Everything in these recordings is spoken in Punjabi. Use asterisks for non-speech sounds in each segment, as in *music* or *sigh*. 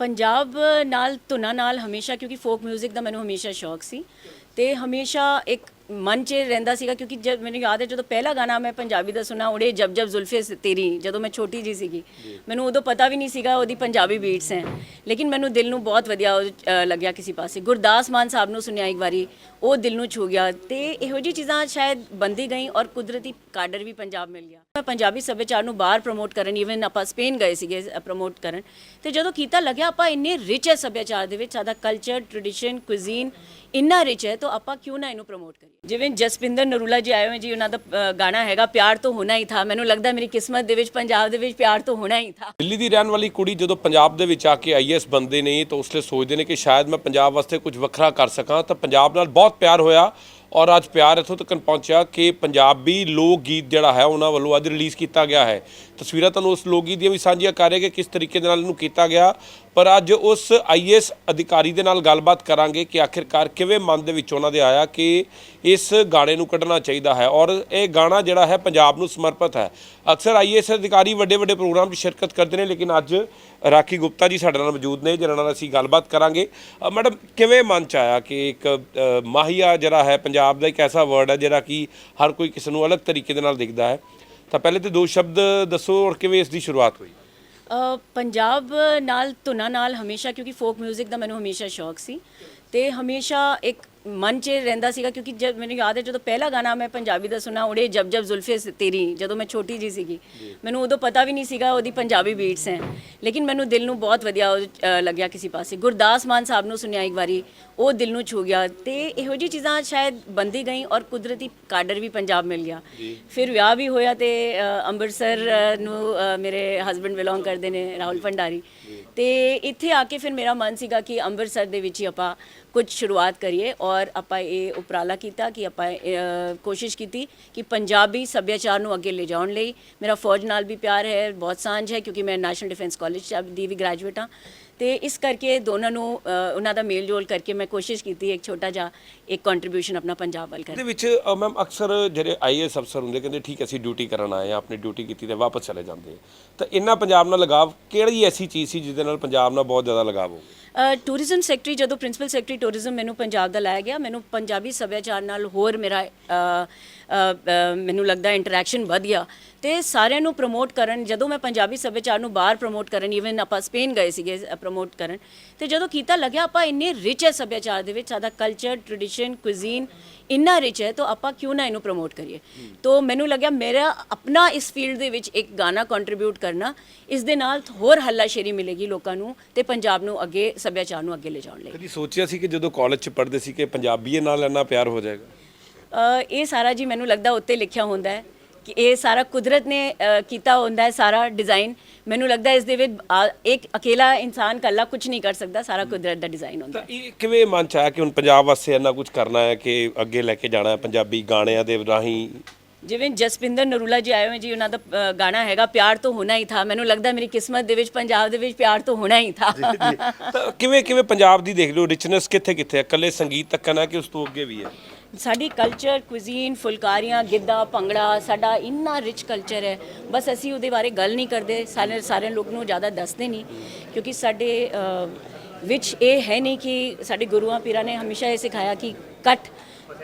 ਪੰਜਾਬ ਨਾਲ ਧੁਨਾਂ ਨਾਲ ਹਮੇਸ਼ਾ ਕਿਉਂਕਿ ਫੋਕ 뮤직 ਦਾ ਮੈਨੂੰ ਹਮੇਸ਼ਾ ਸ਼ੌਕ ਸੀ। ਤੇ ਹਮੇਸ਼ਾ ਇੱਕ ਮਨ 'ਚ ਰਹਿੰਦਾ ਸੀਗਾ ਕਿਉਂਕਿ ਜਦ ਮੈਨੂੰ ਯਾਦ ਹੈ ਜਦੋਂ ਪਹਿਲਾ ਗਾਣਾ ਮੈਂ ਪੰਜਾਬੀ ਦਾ ਸੁਣਾ ਉੜੇ ਜਬ ਜਬ ਜ਼ੁਲਫੇ ਤੇਰੀ ਜਦੋਂ ਮੈਂ ਛੋਟੀ ਜੀ ਸੀਗੀ। ਮੈਨੂੰ ਉਦੋਂ ਪਤਾ ਵੀ ਨਹੀਂ ਸੀਗਾ ਉਹਦੀ ਪੰਜਾਬੀ ਬੀਟਸ ਹੈ। ਲੇਕਿਨ ਮੈਨੂੰ ਦਿਲ ਨੂੰ ਬਹੁਤ ਵਧੀਆ ਲੱਗਿਆ ਕਿਸੇ ਪਾਸੇ। ਗੁਰਦਾਸ ਮਾਨ ਸਾਹਿਬ ਨੂੰ ਸੁਣਿਆ ਇੱਕ ਵਾਰੀ ਉਹ ਦਿਲ ਨੂੰ ਛੂ ਗਿਆ ਤੇ ਇਹੋ ਜਿਹੀ ਚੀਜ਼ਾਂ ਸ਼ਾਇਦ ਬੰਦੀ ਗਈ ਔਰ ਕੁਦਰਤੀ ਕਾਡਰ ਵੀ ਪੰਜਾਬ ਮਿਲ ਗਿਆ। ਮੈਂ ਪੰਜਾਬੀ ਸੱਭਿਆਚਾਰ ਨੂੰ ਬਾਹਰ ਪ੍ਰਮੋਟ ਕਰਨ ਈਵਨ ਆਪਾਂ ਸਪੇਨ ਗਏ ਸੀਗੇ ਪ੍ਰਮੋਟ ਕਰਨ, ਤੇ ਜਦੋਂ ਕੀਤਾ ਲੱਗਿਆ ਆਪਾਂ ਇੰਨੇ ਰਿਚ ਹੈ ਸੱਭਿਆਚਾਰ ਦੇ ਵਿੱਚ, ਸਾਡਾ ਕਲਚਰ ਟ੍ਰੈਡੀਸ਼ਨ ਕੁਜ਼ੀਨ ਇੰਨਾ ਰਿਚ ਹੈ, ਤਾਂ ਆਪਾਂ ਕਿਉਂ ਨਾ ਇਹਨੂੰ ਪ੍ਰਮੋਟ ਕਰੀਏ? ਜਿਵੇਂ ਜਸਪਿੰਦਰ ਨਰੂਲਾ ਜੀ ਆਏ ਹੋਏ ਜੀ, ਉਹਨਾਂ ਦਾ ਗਾਣਾ ਹੈਗਾ, ਪਿਆਰ ਤੋਂ ਹੋਣਾ ਹੀ ਥਾ। ਮੈਨੂੰ ਲੱਗਦਾ ਮੇਰੀ ਕਿਸਮਤ ਦੇ ਵਿੱਚ, ਪੰਜਾਬ ਦੇ ਵਿੱਚ ਪਿਆਰ ਤੋਂ ਹੋਣਾ ਹੀ ਥਾ। ਦਿੱਲੀ ਦੀ ਰਹਿਣ ਵਾਲੀ ਕੁੜੀ ਜਦੋਂ ਪੰਜਾਬ ਦੇ ਵਿੱਚ ਆ ਕੇ ਆਈਐਸ ਬੰਦੇ ਨੇ ਤਾਂ ਉਸ ਲਈ ਸੋਚਦੇ ਨੇ ਕਿ ਸ਼ਾਇਦ ਮੈਂ ਪੰਜਾਬ ਵਾਸਤੇ ਕੁਝ ਵੱਖਰਾ ਕਰ ਸਕਾਂ, ਤਾਂ ਪੰਜਾਬ ਨਾਲ ਬਹੁਤ ਪਿਆਰ ਹੋਇਆ ਔਰ ਅੱਜ ਪਿਆਰ ਇੱਥੋਂ ਤੱਕ ਪਹੁੰਚਿਆ ਕਿ ਪੰਜਾਬੀ ਲੋਕ ਗੀਤ ਜਿਹੜਾ ਹੈ ਉਹਨਾਂ ਵੱਲੋਂ ਅੱਜ ਰਿਲੀਜ਼ ਕੀਤਾ ਗਿਆ ਹੈ। ਤਸਵੀਰਾਂ ਤੁਹਾਨੂੰ ਉਸ ਲੋਕ ਗੀਤ ਦੀਆਂ ਵੀ ਸਾਂਝੀਆਂ ਕਰ ਰਹੇ ਕਿ ਕਿਸ ਤਰੀਕੇ ਦੇ ਨਾਲ ਇਹਨੂੰ ਕੀਤਾ ਗਿਆ ਪਰ ਅੱਜ ਉਸ ਆਈਐਸ ਅਧਿਕਾਰੀ ਦੇ ਨਾਲ ਗੱਲਬਾਤ ਕਰਾਂਗੇ ਕਿ ਆਖਿਰਕਾਰ ਕਿਵੇਂ ਮਨ ਦੇ ਵਿੱਚ ਉਹਨਾਂ ਦੇ ਆਇਆ ਕਿ ਇਸ ਗਾਣੇ ਨੂੰ ਕੱਢਣਾ ਚਾਹੀਦਾ ਹੈ ਔਰ ਇਹ ਗਾਣਾ ਜਿਹੜਾ ਹੈ ਪੰਜਾਬ ਨੂੰ ਸਮਰਪਿਤ ਹੈ। ਅਕਸਰ ਆਈਐਸ ਅਧਿਕਾਰੀ ਵੱਡੇ ਵੱਡੇ ਪ੍ਰੋਗਰਾਮ 'ਚ ਸ਼ਿਰਕਤ ਕਰਦੇ ਨੇ ਲੇਕਿਨ ਅੱਜ ਰਾਖੀ ਗੁਪਤਾ ਜੀ ਸਾਡੇ ਨਾਲ ਮੌਜੂਦ ਨੇ ਜਿਹਨਾਂ ਨਾਲ ਅਸੀਂ ਗੱਲਬਾਤ ਕਰਾਂਗੇ। ਮੈਡਮ ਕਿਵੇਂ ਮਨ 'ਚ ਆਇਆ ਕਿ ਇੱਕ ਅ, ਮਾਹੀਆ ਜਿਹੜਾ ਹੈ ਪੰਜਾਬ ਦਾ ਇੱਕ ਐਸਾ ਵਰਡ ਹੈ ਜਿਹੜਾ ਕਿ ਹਰ ਕੋਈ ਕਿਸੇ ਨੂੰ ਅਲੱਗ ਤਰੀਕੇ ਦੇ ਨਾਲ ਦਿਖਦਾ ਹੈ? ਤਾਂ ਪਹਿਲੇ ਤੇ ਦੋ ਸ਼ਬਦ ਦੱਸੋ ਔਰ ਕਿਵੇਂ ਇਸ ਦੀ ਸ਼ੁਰੂਆਤ ਹੋਈ? ਪੰਜਾਬ ਨਾਲ, ਧੁਨਾਂ ਨਾਲ ਹਮੇਸ਼ਾ, ਕਿਉਂਕਿ ਫੋਕ 뮤직 ਦਾ ਮੈਨੂੰ ਹਮੇਸ਼ਾ ਸ਼ੌਕ ਸੀ। ਤੇ ਹਮੇਸ਼ਾ ਇੱਕ ਮਨ 'ਚ ਰਹਿੰਦਾ ਸੀਗਾ ਕਿਉਂਕਿ ਜਦ ਮੈਨੂੰ ਯਾਦ ਹੈ ਜਦੋਂ ਪਹਿਲਾ ਗਾਣਾ ਮੈਂ ਪੰਜਾਬੀ ਦਾ ਸੁਣਾ ਉੜੇ ਜਬ ਜਬ ਜ਼ੁਲਫੇ ਤੇਰੀ ਜਦੋਂ ਮੈਂ ਛੋਟੀ ਜੀ ਸੀਗੀ। ਮੈਨੂੰ ਉਦੋਂ ਪਤਾ ਵੀ ਨਹੀਂ ਸੀਗਾ ਉਹਦੀ ਪੰਜਾਬੀ ਬੀਟਸ ਹੈ। ਲੇਕਿਨ ਮੈਨੂੰ ਦਿਲ ਨੂੰ ਬਹੁਤ ਵਧੀਆ ਲੱਗਿਆ ਕਿਸੇ ਪਾਸੇ। ਗੁਰਦਾਸ ਮਾਨ ਸਾਹਿਬ ਨੂੰ ਸੁਣਿਆ ਇੱਕ ਵਾਰੀ ਉਹ ਦਿਲ ਨੂੰ ਛੂ ਗਿਆ ਤੇ ਇਹੋ ਜਿਹੀ ਚੀਜ਼ਾਂ ਸ਼ਾਇਦ ਬੰਦੀ ਗਈ ਔਰ ਕੁਦਰਤੀ ਕਾਡਰ ਵੀ ਪੰਜਾਬ ਮਿਲ ਗਿਆ। ਫਿਰ ਵਿਆਹ ਵੀ ਹੋਇਆ ਤੇ ਅੰਮ੍ਰਿਤਸਰ ਨੂੰ ਮੇਰੇ ਹਸਬੰਡ ਬਿਲੋਂਗ ਕਰਦੇ ਨੇ ਰਾਹੁਲ ਭੰਡਾਰੀ। ਤੇ ਇੱਥੇ ਆ ਕੇ ਫਿਰ ਮੇਰਾ ਮਨ ਸੀਗਾ ਕਿ ਅੰਮ੍ਰਿਤਸਰ ਦੇ ਵਿੱਚ ਹੀ ਆਪਾਂ ਕੁਝ ਸ਼ੁਰੂਆਤ ਕਰੀਏ ਔਰ ਆਪਾਂ ਇਹ ਉਪਰਾਲਾ ਕੀਤਾ ਕਿ ਆਪਾਂ ਅ, ਕੋਸ਼ਿਸ਼ ਕੀਤੀ ਕਿ ਪੰਜਾਬੀ ਸੱਭਿਆਚਾਰ ਨੂੰ ਅੱਗੇ ਲਿਜਾਉਣ ਲਈ। ਮੇਰਾ ਫੌਜ ਨਾਲ ਵੀ ਪਿਆਰ ਹੈ ਬਹੁਤ ਸਾਂਝ ਹੈ ਕਿਉਂਕਿ ਮੈਂ ਨੈਸ਼ਨਲ ਡਿਫੈਂਸ ਕਾਲਜ ਦੀ ਵੀ ਗ੍ਰੈਜੂਏਟ ਹਾਂ। ਤੇ ਇਸ ਕਰਕੇ ਦੋਨਾਂ ਨੂੰ ਉਹਨਾਂ ਦਾ ਮੇਲ ਜੋਲ ਕਰਕੇ ਮੈਂ ਕੋਸ਼ਿਸ਼ ਕੀਤੀ ਇੱਕ ਛੋਟਾ ਜਿਹਾ ਇੱਕ ਕੰਟਰੀਬਿਊਸ਼ਨ ਆਪਣਾ ਪੰਜਾਬ ਵੱਲ ਕਰਨ। ਇਹਦੇ ਵਿੱਚ ਮੈਮ ਅਕਸਰ ਜਿਹੜੇ ਆਈਐਸ ਅਫਸਰ ਹੁੰਦੇ ਕਹਿੰਦੇ ਠੀਕ ਅਸੀਂ ਡਿਊਟੀ ਕਰਨ ਆਏ ਆ ਆਪਣੀ ਡਿਊਟੀ ਕੀਤੀ ਤੇ ਵਾਪਸ ਚਲੇ ਜਾਂਦੇ ਤਾਂ ਇੰਨਾ ਪੰਜਾਬ ਨਾਲ ਲਗਾਵ ਕਿਹੜੀ ਐਸੀ ਚੀਜ਼ ਸੀ ਜਿਹਦੇ ਨਾਲ ਪੰਜਾਬ ਨਾਲ ਬਹੁਤ ਜ਼ਿਆਦਾ ਲਗਾਵ ਹੋ ਗਿਆ? ਟੂਰਿਜ਼ਮ ਸੈਕਟਰੀ ਜਦੋਂ ਪ੍ਰਿੰਸੀਪਲ ਸੈਕਟਰੀ ਟੂਰਿਜ਼ਮ ਮੈਨੂੰ ਪੰਜਾਬ ਦਾ ਲਾਇਆ ਗਿਆ, ਮੈਨੂੰ ਪੰਜਾਬੀ ਸੱਭਿਆਚਾਰ ਨਾਲ ਹੋਰ ਮੇਰਾ ਮੈਨੂੰ ਲੱਗਦਾ ਇੰਟਰੈਕਸ਼ਨ ਵਧ ਗਿਆ ਤੇ ਸਾਰਿਆਂ ਨੂੰ ਪ੍ਰਮੋਟ ਕਰਨ, ਜਦੋਂ ਮੈਂ ਪੰਜਾਬੀ ਸੱਭਿਆਚਾਰ ਨੂੰ ਬਾਹਰ ਪ੍ਰਮੋਟ ਕਰਨ ਈਵਨ ਆਪਾਂ ਸਪੇਨ ਗਏ ਸੀਗੇ ਪ੍ਰਮੋਟ ਕਰਨ, ਤੇ ਜਦੋਂ ਕੀਤਾ ਲੱਗਿਆ, ਆਪਾਂ ਇੰਨੇ ਰਿਚ ਹੈ ਸੱਭਿਆਚਾਰ ਦੇ ਵਿੱਚ, ਸਾਡਾ ਕਲਚਰ ਟ੍ਰੈਡੀਸ਼ਨ ਕੁਜ਼ੀਨ ਇੰਨਾ ਰਿਚ ਹੈ, ਤਾਂ ਆਪਾਂ ਕਿਉਂ ਨਾ ਇਹਨੂੰ ਪ੍ਰਮੋਟ ਕਰੀਏ? ਤਾਂ ਮੈਨੂੰ ਲੱਗਿਆ ਮੇਰਾ ਆਪਣਾ ਇਸ ਫੀਲਡ ਦੇ ਵਿੱਚ ਇੱਕ ਗਾਣਾ ਕੰਟਰੀਬਿਊਟ ਕਰਨਾ, ਇਸ ਦੇ ਨਾਲ ਹੋਰ ਹੱਲਾਸ਼ੇਰੀ ਮਿਲੇਗੀ ਲੋਕਾਂ ਨੂੰ, ਤੇ ਪੰਜਾਬ ਨੂੰ ਅੱਗੇ ਸੱਭਿਆਚਾਰ ਨੂੰ ਅੱਗੇ ਲੈ ਜਾਣ ਲਈ। ਕਦੀ ਸੋਚਿਆ ਸੀ ਕਿ ਜਦੋਂ ਕਾਲਜ 'ਚ ਪੜ੍ਹਦੇ ਸੀ ਕਿ ਪੰਜਾਬੀਏ ਨਾਲ ਇੰਨਾ ਪਿਆਰ ਹੋ ਜਾਏਗਾ? ਇਹ ਸਾਰਾ ਜੀ ਮੈਨੂੰ ਲੱਗਦਾ ਉੱਤੇ ਲਿਖਿਆ ਹੁੰਦਾ ਹੈ ਕਿ ਇਹ ਸਾਰਾ ਕੁਦਰਤ ਨੇ ਕੀਤਾ ਹੁੰਦਾ ਹੈ ਸਾਰਾ ਡਿਜ਼ਾਈਨ ਮੈਨੂੰ ਲੱਗਦਾ ਇਸ ਦੇ ਵਿੱਚ ਇੱਕ ਅਕੇਲਾ ਇਨਸਾਨ ਕੱਲਾ ਕੁਝ ਨਹੀਂ ਕਰ ਸਕਦਾ ਸਾਰਾ ਕੁਦਰਤ ਦਾ ਡਿਜ਼ਾਈਨ ਹੁੰਦਾ ਹੈ। ਇਹ ਕਿਵੇਂ ਮਨ 'ਚ ਆਇਆ ਕਿ ਹੁਣ ਪੰਜਾਬ ਵਾਸਤੇ ਇੰਨਾ ਕੁਝ ਕਰਨਾ ਹੈ ਕਿ ਅੱਗੇ ਲੈ ਕੇ ਜਾਣਾ ਹੈ ਪੰਜਾਬੀ ਗਾਣਿਆਂ ਦੇ ਰਾਹੀਂ? ਜਿਵੇਂ ਜਸਪਿੰਦਰ ਨਰੂਲਾ ਜੀ ਆਏ ਹੋਏ ਜੀ ਉਹਨਾਂ ਦਾ ਗਾਣਾ ਹੈਗਾ ਪਿਆਰ ਤੋਂ ਹੋਣਾ ਹੀ ਥਾ। ਮੈਨੂੰ ਲੱਗਦਾ ਮੇਰੀ ਕਿਸਮਤ ਦੇ ਵਿੱਚ ਪੰਜਾਬ ਦੇ ਵਿੱਚ ਪਿਆਰ ਤੋਂ ਹੋਣਾ ਹੀ ਥਾ। ਤਾਂ ਕਿਵੇਂ ਕਿਵੇਂ ਪੰਜਾਬ ਦੀ ਦੇਖ ਲਓ ਰਿਚਨੈਸ ਕਿੱਥੇ ਕਿੱਥੇ ਹੈ ਇਕੱਲੇ ਸੰਗੀਤ ਤੱਕ ਨਾ ਕਿ ਉਸ ਤੋਂ ਅੱਗੇ ਵੀ ਹੈ? ਸਾਡੀ ਕਲਚਰ ਕੁਜ਼ੀਨ ਫੁਲਕਾਰੀਆਂ ਗਿੱਧਾ ਭੰਗੜਾ ਸਾਡਾ ਇੰਨਾ ਰਿਚ ਕਲਚਰ ਹੈ। ਬਸ ਅਸੀਂ ਉਹਦੇ ਬਾਰੇ ਗੱਲ ਨਹੀਂ ਕਰਦੇ ਸਾਰੇ ਸਾਰੇ ਲੋਕ ਨੂੰ ਜ਼ਿਆਦਾ ਦੱਸਦੇ ਨਹੀਂ। ਕਿਉਂਕਿ ਸਾਡੇ ਵਿੱਚ ਇਹ ਹੈ ਨਹੀਂ ਕਿ ਸਾਡੇ ਗੁਰੂਆਂ ਪੀਰਾਂ ਨੇ ਹਮੇਸ਼ਾ ਇਹ ਸਿਖਾਇਆ ਕਿ ਕੱਟ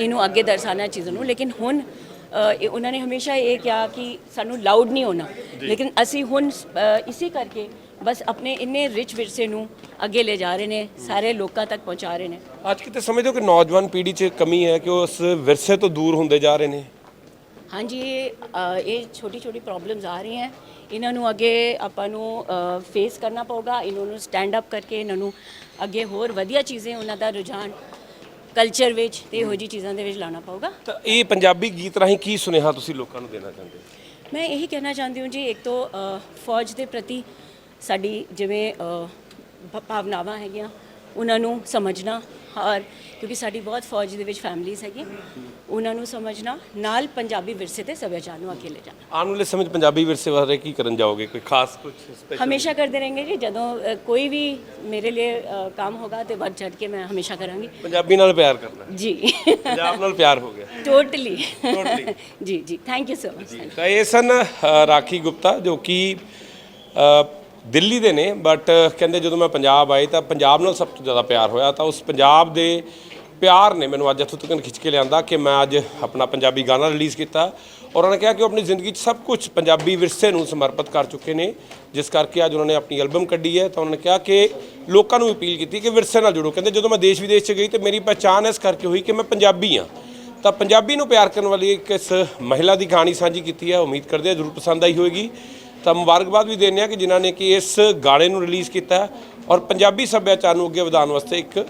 ਇਹਨੂੰ ਅੱਗੇ ਦਰਸਾਉਣਾ ਚੀਜ਼ਾਂ ਨੂੰ। ਲੇਕਿਨ ਹੁਣ ਇਹ- ਉਹਨਾਂ ਨੇ ਹਮੇਸ਼ਾ ਇਹ ਕਿਹਾ ਕਿ ਸਾਨੂੰ ਲਾਊਡ ਨਹੀਂ ਹੋਣਾ। ਲੇਕਿਨ ਅਸੀਂ ਹੁਣ ਇਸੇ ਕਰਕੇ ਬਸ ਆਪਣੇ ਇੰਨੇ ਰਿਚ ਵਿਰਸੇ ਨੂੰ ਅੱਗੇ ਲੈ ਜਾ ਰਹੇ ਨੇ ਸਾਰੇ ਲੋਕਾਂ ਤੱਕ ਪਹੁੰਚਾ ਰਹੇ ਨੇ। ਅੱਜ ਕਿਤੇ ਸਮਝਦੇ ਹੋ ਕਿ ਨੌਜਵਾਨ ਪੀੜ੍ਹੀ 'ਚ ਕਮੀ ਹੈ ਕਿ ਉਹ ਉਸ ਵਿਰਸੇ ਤੋਂ ਦੂਰ ਹੁੰਦੇ ਜਾ ਰਹੇ ਨੇ? ਹਾਂਜੀ ਇਹ ਛੋਟੀ ਛੋਟੀ ਪ੍ਰੋਬਲਮਸ ਆ ਰਹੀਆਂ। ਇਹਨਾਂ ਨੂੰ ਅੱਗੇ ਆਪਾਂ ਨੂੰ ਫੇਸ ਕਰਨਾ ਪਊਗਾ ਇਹਨਾਂ ਨੂੰ ਸਟੈਂਡ ਅਪ ਕਰਕੇ ਇਹਨਾਂ ਨੂੰ ਅੱਗੇ ਹੋਰ ਵਧੀਆ ਚੀਜ਼ਾਂ ਉਹਨਾਂ ਦਾ ਰੁਝਾਨ ਕਲਚਰ ਵਿੱਚ ਤੇ ਇਹੋ ਜਿਹੀ ਚੀਜ਼ਾਂ ਦੇ ਵਿੱਚ ਲਾਣਾ ਪਊਗਾ। ਤਾਂ ਇਹ ਪੰਜਾਬੀ ਗੀਤ ਰਾਹੀਂ ਕੀ ਸੁਨੇਹਾ ਤੁਸੀਂ ਲੋਕਾਂ ਨੂੰ ਦੇਣਾ ਚਾਹੁੰਦੇ ਹੋ? ਮੈਂ ਇਹੀ ਕਹਿਣਾ ਚਾਹੁੰਦੀ ਹਾਂ ਜੀ ਇੱਕ ਤੋਂ ਅ, ਫੌਜ ਦੇ ਪ੍ਰਤੀ ਸਾਡੀ ਜਿਵੇਂ ਅ, ਭਾਵਨਾਵਾਂ ਹੈਗੀਆਂ ਉਹਨਾਂ ਨੂੰ ਸਮਝਣਾ ਔਰ ਕਿਉਂਕਿ ਸਾਡੀ ਬਹੁਤ ਫੌਜ ਦੇ ਵਿੱਚ ਫੈਮਲੀਜ਼ ਹੈਗੀਆਂ ਉਹਨਾਂ ਨੂੰ ਸਮਝਣਾ ਨਾਲ ਪੰਜਾਬੀ ਵਿਰਸੇ ਤੇ ਸੱਭਿਆਚਾਰ ਨੂੰ ਅੱਗੇ ਜਾਣਾ। ਆਉਣ ਵਾਲੇ ਸਮੇਂ 'ਚ ਪੰਜਾਬੀ ਵਿਰਸੇ ਬਾਰੇ ਕੀ ਕਰਨ ਜਾਓਗੇ? ਕੋਈ ਖਾਸ ਕੁਝ ਸਪੈਸ਼ਲ ਹਮੇਸ਼ਾ ਕਰਦੇ ਰਹਿਣਗੇ ਜੀ ਜਦੋਂ ਕੋਈ ਵੀ ਮੇਰੇ ਲਈ ਅ, ਕੰਮ ਹੋਗਾ ਤੇ ਵੱਧ ਚੜ ਕੇ ਮੈਂ ਹਮੇਸ਼ਾ ਕਰਾਂਗੀ। ਪੰਜਾਬੀ ਨਾਲ ਪਿਆਰ ਕਰਨਾ। ਜੀ। ਪੰਜਾਬ ਨਾਲ ਪਿਆਰ ਹੋ ਗਿਆ। ਟੋਟਲੀ *laughs* ਜੀ ਜੀ। ਥੈਂਕ ਯੂ ਸੋ ਮਚ ਤਾਂ ਇਹ ਸਨ ਰਾਖੀ ਗੁਪਤਾ ਜੋ ਕਿ ਦਿੱਲੀ ਦੇ ਨੇ ਬਟ ਕਹਿੰਦੇ ਜਦੋਂ ਮੈਂ ਪੰਜਾਬ ਆਏ ਤਾਂ ਪੰਜਾਬ ਨਾਲ ਸਭ ਤੋਂ ਜ਼ਿਆਦਾ ਪਿਆਰ ਹੋਇਆ ਤਾਂ ਉਸ ਪੰਜਾਬ ਦੇ ਪਿਆਰ ਨੇ ਮੈਨੂੰ ਅੱਜ ਇੱਥੋਂ ਤੱਕ ਖਿੱਚ ਕੇ ਲਿਆਂਦਾ ਕਿ ਮੈਂ ਅੱਜ ਆਪਣਾ ਪੰਜਾਬੀ ਗਾਣਾ ਰਿਲੀਜ਼ ਕੀਤਾ ਔਰ ਉਹਨਾਂ ਨੇ ਕਿਹਾ ਕਿ ਉਹ ਆਪਣੀ ਜ਼ਿੰਦਗੀ 'ਚ ਸਭ ਕੁਝ ਪੰਜਾਬੀ ਵਿਰਸੇ ਨੂੰ ਸਮਰਪਿਤ ਕਰ ਚੁੱਕੇ ਨੇ, ਜਿਸ ਕਰਕੇ ਅੱਜ ਉਹਨਾਂ ਨੇ ਆਪਣੀ ਐਲਬਮ ਕੱਢੀ ਹੈ ਤਾਂ ਉਹਨਾਂ ਨੇ ਕਿਹਾ ਕਿ ਲੋਕਾਂ ਨੂੰ ਅਪੀਲ ਕੀਤੀ ਕਿ ਵਿਰਸੇ ਨਾਲ ਜੁੜੋ। ਕਹਿੰਦੇ ਜਦੋਂ ਮੈਂ ਦੇਸ਼ ਵਿਦੇਸ਼ 'ਚ ਗਈ ਤੇ ਮੇਰੀ ਪਛਾਣ ਇਸ ਕਰਕੇ ਹੋਈ ਕਿ ਮੈਂ ਪੰਜਾਬੀ ਹਾਂ। ਤਾਂ ਪੰਜਾਬੀ ਨੂੰ ਪਿਆਰ ਕਰਨ ਵਾਲੀ ਇੱਕ ਇਸ ਮਹਿਲਾ ਦੀ ਕਹਾਣੀ ਸਾਂਝੀ ਕੀਤੀ ਹੈ, ਉਮੀਦ ਕਰਦੇ ਹਾਂ ਜ਼ਰੂਰ ਪਸੰਦ ਆਈ ਹੋਵੇਗੀ। ਤਾਂ ਮੁਬਾਰਕਬਾਦ ਵੀ ਦਿੰਦੇ ਹਾਂ ਕਿ ਜਿਨ੍ਹਾਂ ਨੇ ਕਿ ਇਸ ਗਾਣੇ ਨੂੰ ਰਿਲੀਜ਼ ਕੀਤਾ ਔਰ ਪੰਜਾਬੀ ਸੱਭਿਆਚਾਰ ਨੂੰ ਅੱਗੇ ਵਧਾਉਣ ਵਾਸਤੇ ਇੱਕ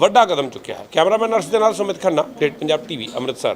ਵੱਡਾ ਕਦਮ ਚੁੱਕਿਆ ਹੈ। ਕੈਮਰਾਮੈਨ ਅਰਸ਼ ਦੇ ਨਾਲ ਸੁਮਿਤ ਖੰਨਾ ਡੇਟ ਪੰਜਾਬ ਟੀਵੀ, ਅੰਮ੍ਰਿਤਸਰ।